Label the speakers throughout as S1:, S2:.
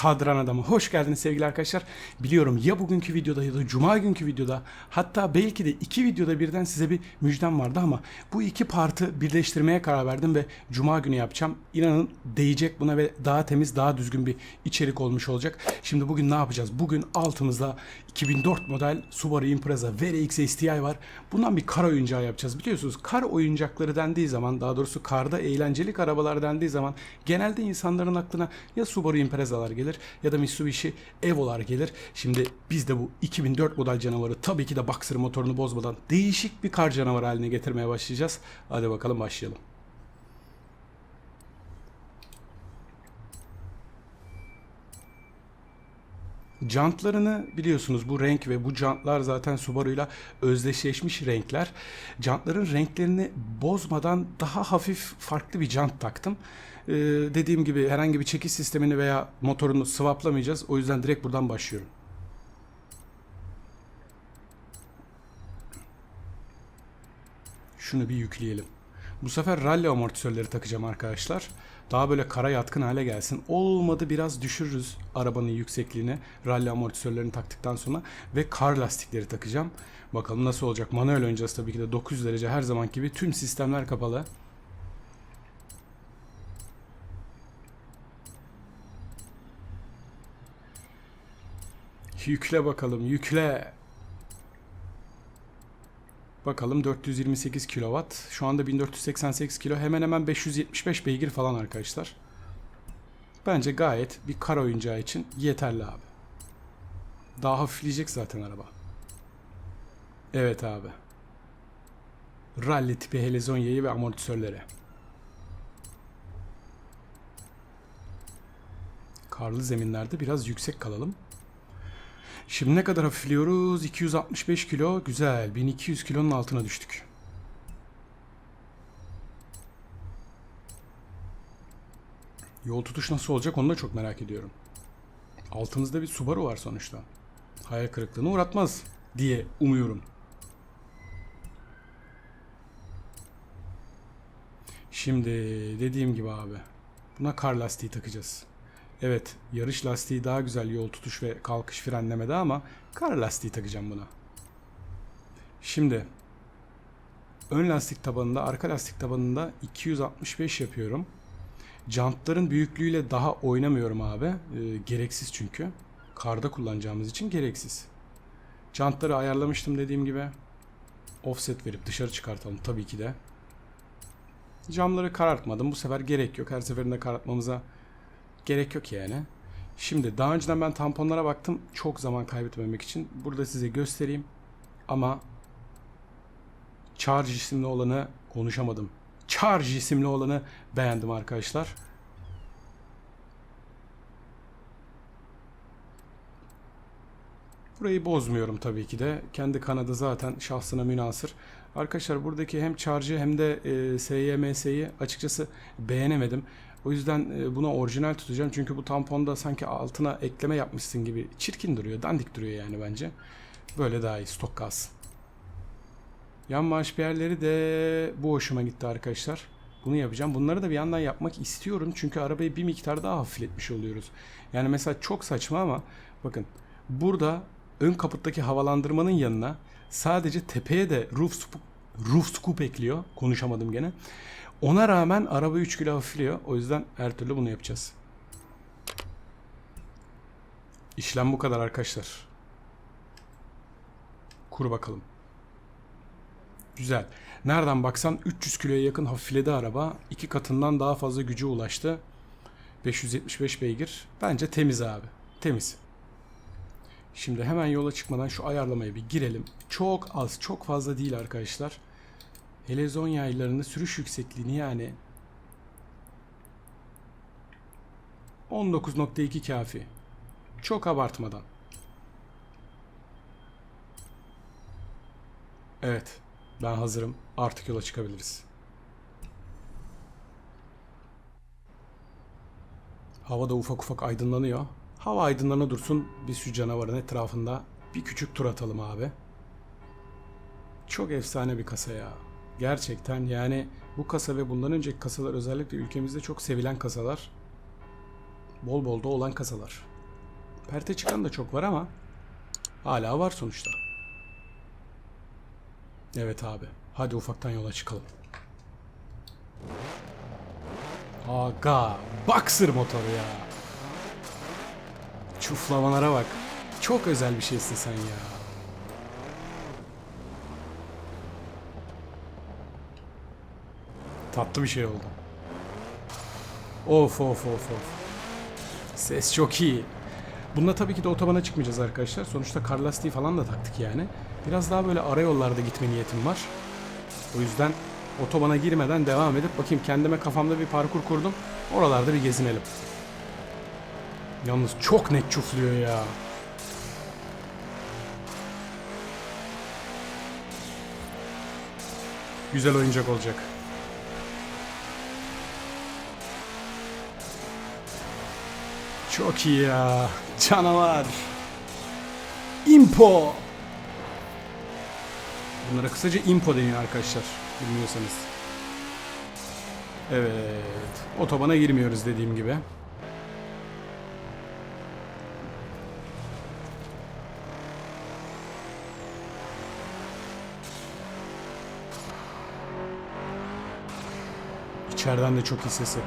S1: Kadran Adamı. Hoş geldiniz sevgili arkadaşlar. Biliyorum ya bugünkü videoda ya da cuma günkü videoda hatta belki de iki videoda birden size bir müjdem vardı ama bu iki partı birleştirmeye karar verdim ve cuma günü yapacağım. İnanın değecek buna ve daha temiz daha düzgün bir içerik olmuş olacak. Şimdi bugün ne yapacağız? Bugün altımızda 2004 model Subaru Impreza VRX STI var. Bundan bir kar oyuncağı yapacağız. Biliyorsunuz kar oyuncakları dendiği zaman daha doğrusu karda eğlencelik arabalar dendiği zaman genelde insanların aklına ya Subaru Impreza'lar gelir ya da Mitsubishi Evo'lar gelir. Şimdi biz de bu 2004 model canavarı tabii ki de Boxer motorunu bozmadan değişik bir kar canavarı haline getirmeye başlayacağız. Hadi bakalım başlayalım. Jantlarını biliyorsunuz bu renk ve bu jantlar zaten Subaru'yla özdeşleşmiş renkler. Jantların renklerini bozmadan daha hafif farklı bir jant taktım. Ee, dediğim gibi herhangi bir çekiş sistemini veya motorunu swaplamayacağız. O yüzden direkt buradan başlıyorum. Şunu bir yükleyelim. Bu sefer rally amortisörleri takacağım arkadaşlar. Daha böyle kara yatkın hale gelsin. Olmadı biraz düşürürüz arabanın yüksekliğini. Rally amortisörlerini taktıktan sonra. Ve kar lastikleri takacağım. Bakalım nasıl olacak. Manuel oynayacağız tabii ki de 900 derece her zaman gibi. Tüm sistemler kapalı. Yükle bakalım yükle. Bakalım 428 kW. Şu anda 1488 kilo. Hemen hemen 575 beygir falan arkadaşlar. Bence gayet bir kar oyuncağı için yeterli abi. Daha hafifleyecek zaten araba. Evet abi. Rally tipi helezon yayı ve amortisörleri. Karlı zeminlerde biraz yüksek kalalım. Şimdi ne kadar hafifliyoruz? 265 kilo. Güzel. 1200 kilonun altına düştük. Yol tutuş nasıl olacak onu da çok merak ediyorum. Altımızda bir Subaru var sonuçta. Hayal kırıklığına uğratmaz diye umuyorum. Şimdi dediğim gibi abi. Buna kar lastiği takacağız. Evet, yarış lastiği daha güzel yol tutuş ve kalkış frenlemede ama kar lastiği takacağım buna. Şimdi ön lastik tabanında, arka lastik tabanında 265 yapıyorum. Jantların büyüklüğüyle daha oynamıyorum abi. E, gereksiz çünkü. Karda kullanacağımız için gereksiz. Jantları ayarlamıştım dediğim gibi. Offset verip dışarı çıkartalım tabii ki de. Camları karartmadım. Bu sefer gerek yok. Her seferinde karartmamıza gerek yok yani. Şimdi daha önceden ben tamponlara baktım çok zaman kaybetmemek için. Burada size göstereyim. Ama Charge isimli olanı konuşamadım. Charge isimli olanı beğendim arkadaşlar. Burayı bozmuyorum tabii ki de. Kendi kanadı zaten şahsına münasır. Arkadaşlar buradaki hem Charge'ı hem de e, SYMS'yi açıkçası beğenemedim. O yüzden e, buna orijinal tutacağım. Çünkü bu tamponda sanki altına ekleme yapmışsın gibi çirkin duruyor. Dandik duruyor yani bence. Böyle daha iyi stok kalsın. Yan maaş yerleri de bu hoşuma gitti arkadaşlar. Bunu yapacağım. Bunları da bir yandan yapmak istiyorum. Çünkü arabayı bir miktar daha hafifletmiş oluyoruz. Yani mesela çok saçma ama bakın burada ön kaputtaki havalandırmanın yanına sadece tepeye de roof scoop, roof scoop ekliyor. Konuşamadım gene. Ona rağmen araba 3 kilo hafifliyor. O yüzden her türlü bunu yapacağız. İşlem bu kadar arkadaşlar. Kur bakalım. Güzel. Nereden baksan 300 kiloya yakın hafifledi araba. İki katından daha fazla gücü ulaştı. 575 beygir. Bence temiz abi. Temiz. Şimdi hemen yola çıkmadan şu ayarlamaya bir girelim. Çok az, çok fazla değil arkadaşlar. Helezon yaylarında sürüş yüksekliğini yani 19.2 kafi. Çok abartmadan. Evet, ben hazırım. Artık yola çıkabiliriz. Havada ufak ufak aydınlanıyor. Hava aydınlana dursun. Biz şu canavarın etrafında bir küçük tur atalım abi. Çok efsane bir kasa ya. Gerçekten yani bu kasa ve bundan önceki kasalar özellikle ülkemizde çok sevilen kasalar. Bol bol da olan kasalar. Perte çıkan da çok var ama hala var sonuçta. Evet abi. Hadi ufaktan yola çıkalım. Aga. Boxer motoru ya. Çuflamalara bak. Çok özel bir şeysin sen ya. Tatlı bir şey oldu. Of of of of. Ses çok iyi. Bununla tabii ki de otobana çıkmayacağız arkadaşlar. Sonuçta kar lastiği falan da taktık yani. Biraz daha böyle ara yollarda gitme niyetim var. O yüzden otobana girmeden devam edip bakayım kendime kafamda bir parkur kurdum. Oralarda bir gezinelim. Yalnız çok net çufluyor ya. Güzel oyuncak olacak. Çok iyi ya. Canavar. Impo. Bunlara kısaca impo deniyor arkadaşlar. Bilmiyorsanız. Evet. Otobana girmiyoruz dediğim gibi. İçeriden de çok iyi sesi.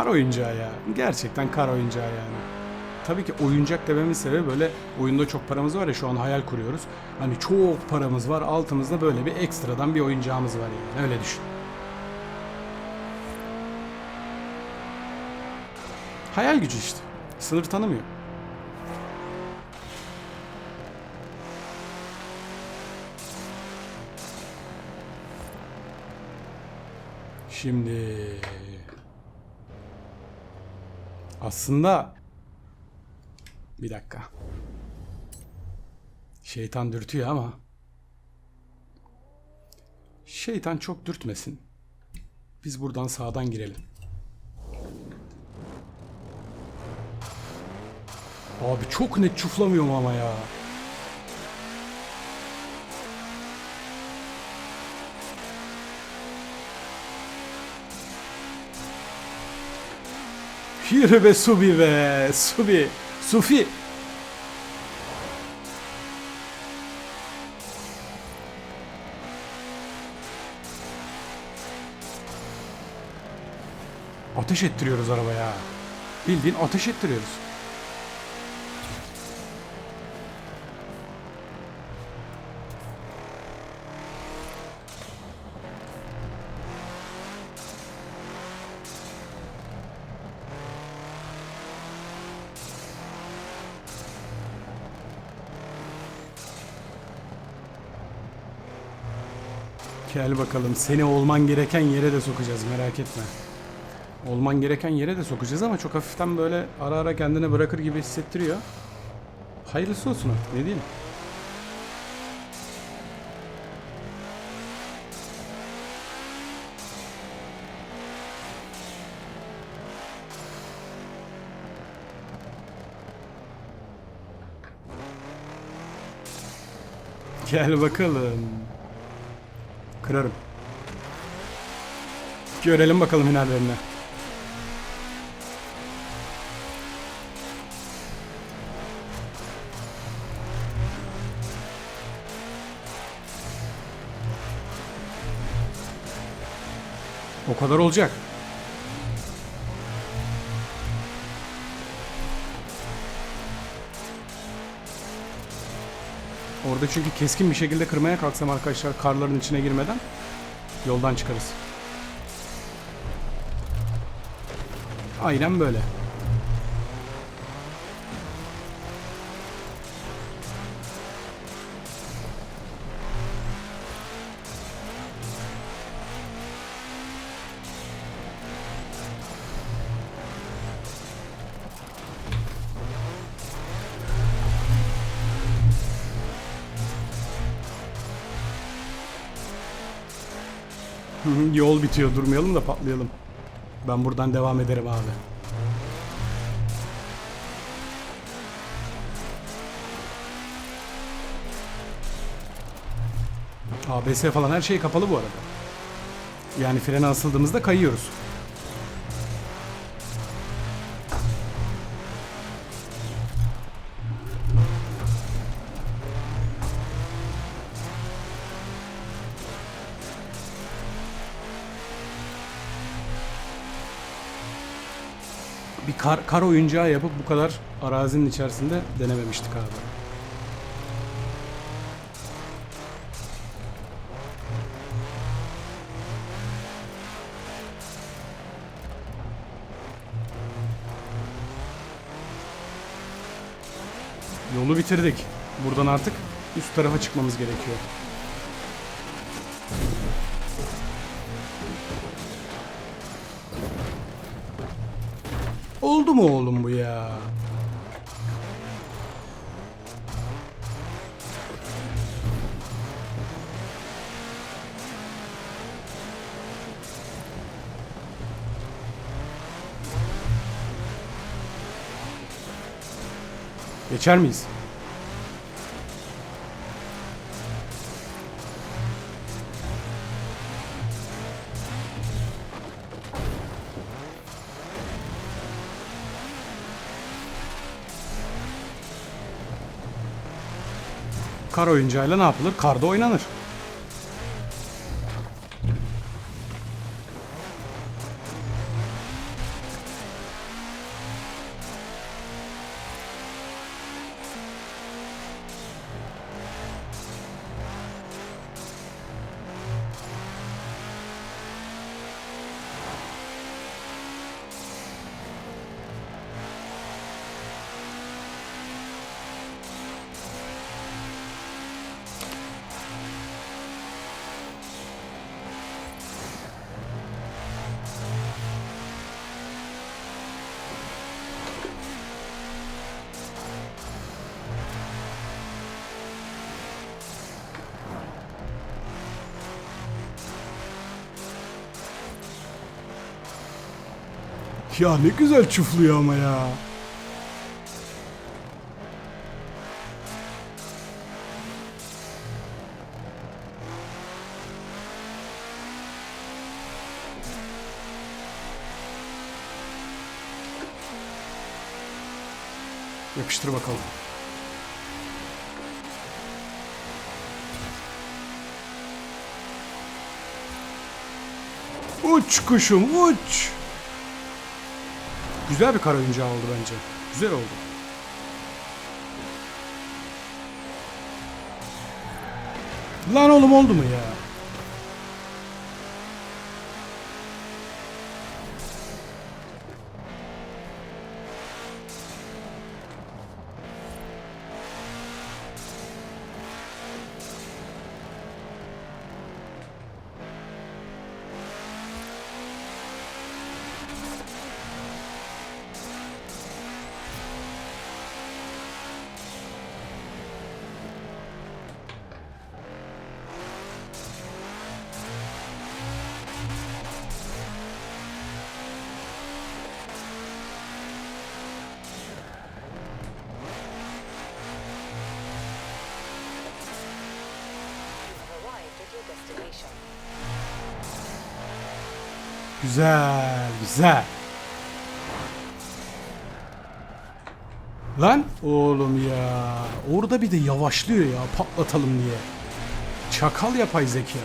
S1: Kar oyuncağı ya. Gerçekten kar oyuncağı yani. Tabii ki oyuncak dememin sebebi böyle oyunda çok paramız var ya şu an hayal kuruyoruz. Hani çok paramız var altımızda böyle bir ekstradan bir oyuncağımız var yani öyle düşün. Hayal gücü işte. Sınır tanımıyor. Şimdi aslında bir dakika. Şeytan dürtüyor ama şeytan çok dürtmesin. Biz buradan sağdan girelim. Abi çok net çuflamıyor mu ama ya? Yürü be Subi be. Subi. Sufi. Ateş ettiriyoruz arabaya. Bildiğin ateş ettiriyoruz. Gel bakalım seni olman gereken yere de sokacağız merak etme. Olman gereken yere de sokacağız ama çok hafiften böyle ara ara kendini bırakır gibi hissettiriyor. Hayırlısı olsun artık ne diyeyim. Gel bakalım. Kırarım. Görelim bakalım hünerlerini. O kadar olacak. Orada çünkü keskin bir şekilde kırmaya kalksam arkadaşlar karların içine girmeden yoldan çıkarız. Aynen böyle. Yol bitiyor durmayalım da patlayalım. Ben buradan devam ederim abi. ABS falan her şey kapalı bu arada. Yani frene asıldığımızda kayıyoruz. Kar, kar oyuncağı yapıp bu kadar arazinin içerisinde denememiştik abi. Yolu bitirdik. Buradan artık üst tarafa çıkmamız gerekiyor. Mu oğlum bu ya? Geçer miyiz? Kar oyuncağıyla ne yapılır? Karda oynanır. Ya ne güzel çufluyor ama ya. Yapıştır bakalım. Uç kuşum uç. Güzel bir kar oyuncağı oldu bence. Güzel oldu. Lan oğlum oldu mu ya? Güzel, güzel. Lan oğlum ya. Orada bir de yavaşlıyor ya patlatalım diye. Çakal yapay zeka.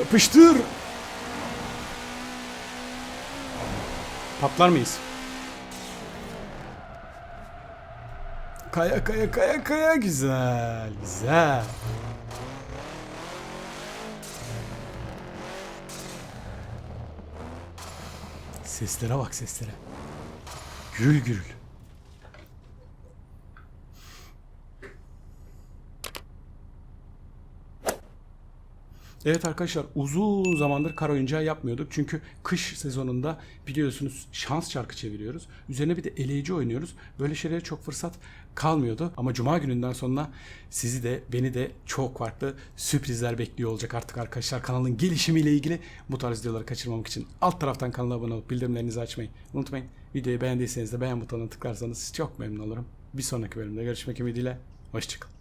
S1: Yapıştır. Patlar mıyız? Kaya kaya kaya kaya güzel güzel. Seslere bak seslere. Gürül gürül. Evet arkadaşlar uzun zamandır kar oyuncağı yapmıyorduk. Çünkü kış sezonunda biliyorsunuz şans çarkı çeviriyoruz. Üzerine bir de eleyici oynuyoruz. Böyle şeylere çok fırsat kalmıyordu. Ama cuma gününden sonra sizi de beni de çok farklı sürprizler bekliyor olacak artık arkadaşlar. Kanalın gelişimiyle ilgili bu tarz videoları kaçırmamak için alt taraftan kanala abone olup bildirimlerinizi açmayı unutmayın. Videoyu beğendiyseniz de beğen butonuna tıklarsanız çok memnun olurum. Bir sonraki bölümde görüşmek ümidiyle. Hoşçakalın.